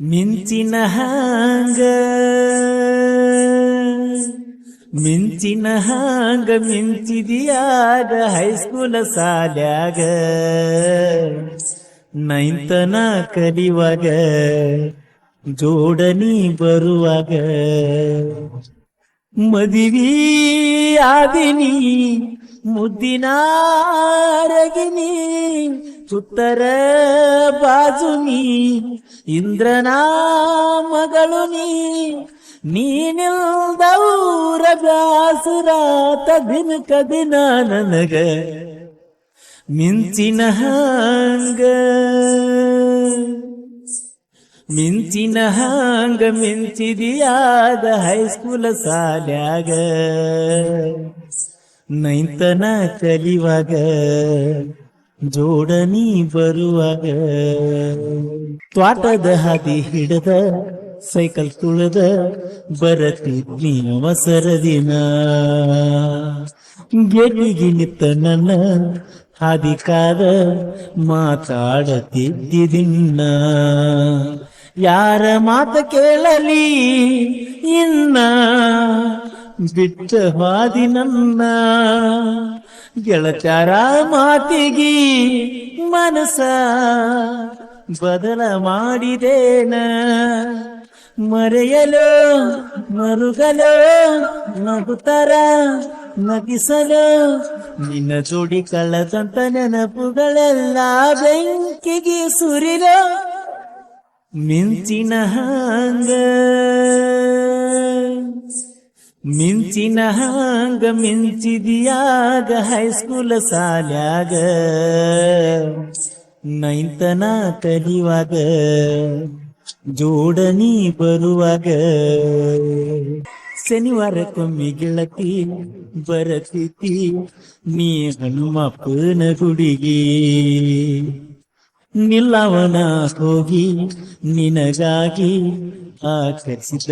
ಮಿಂಚಿನ ಹಾಂಗ ಮಿಂಚಿನ ಹಾಂಗ ಮಿಂಚಿದಿಯಾಗ ಹೈಸ್ಕೂಲ ಸಾಲ್ಯಾಗ. ನೈಂತನ ಕಲಿವಾಗ ಜೋಡನಿ ಬರುವಾಗ. ಮದಿವಿ ಆದಿನಿ ಮುದ್ದಿನ ರಗಿನಿ ಸುತ್ತರ ಬಾಜುನಿ ಇಂದ್ರನ ಮಗಳು ನೀ ನೀನಿಲ್ದ ಊರ ಬ್ಯಾಸುರಾತ ದಿನಕ ದಿನ ನನಗ ಮಿಂಚಿನ ಹಂಗ. ಮಿಂಚಿನ ಹಾಂಗ ಮಿಂಚಿದಿಯಾದ ಹೈಸ್ಕೂಲ ಸಾಲ್ಯಾಗ. ನೈನ್ತನ ಕಲಿವಾಗ ಜೋಡನಿ ಬರುವಾಗ. ತ್ವಾಟದ ಹಾದಿ ಹಿಡದ, ಸೈಕಲ್ ತುಳದ, ಬರತಿದ್ನಿ ಅವಸರ ದಿನ ಗೆಲಿಗಿ ನಿತ್ತ ನನ್ನ ಹಾದಿ ಕಾದ ಮಾತಾಡತಿದ್ದಿದಿನ್ನ ಯಾರ ಮಾತ ಕೇಳಲಿ ಬಿಟ್ಟ ಹಾದಿ ನನ್ನ ಗೆಳಚಾರ ಮಾತಿಗಿ ಮನಸ ಬದಲ ಮಾಡಿದೇನ? ಮರೆಯಲು, ಮರುಗಲು, ನಗುತ್ತರ, ನಗಿಸಲು ನಿನ್ನ ಜೋಡಿ ಕಳ್ಳದಂತ ನೆನಪುಗಳೆಲ್ಲ ಬೆಂಕಿಗೆ ಸುರಿರ ಮಿಂಚಿನ ಹಾಂಗ ಮಿಂಚಿನ ಹಾಂಗ ಮಿಂಚಿದಿಯಾಗ ಹೈಸ್ಕೂಲ ಸಾಲ್ಯಾಗ. ನೈಂತನ ಕಲಿವಾಗ ಜೋಡನಿ ಬರುವಾಗ. ಶನಿವಾರಕ್ಕೊಮ್ಮೆ ಗೆಳತಿ ಬರತಿ ನೀ ಹನುಮಪ್ಪನ ಗುಡಿಗೆ. ನಿಲ್ಲವನ ಹೋಗಿ ನಿನಗಾಗಿ ಆಕರ್ಷಿದ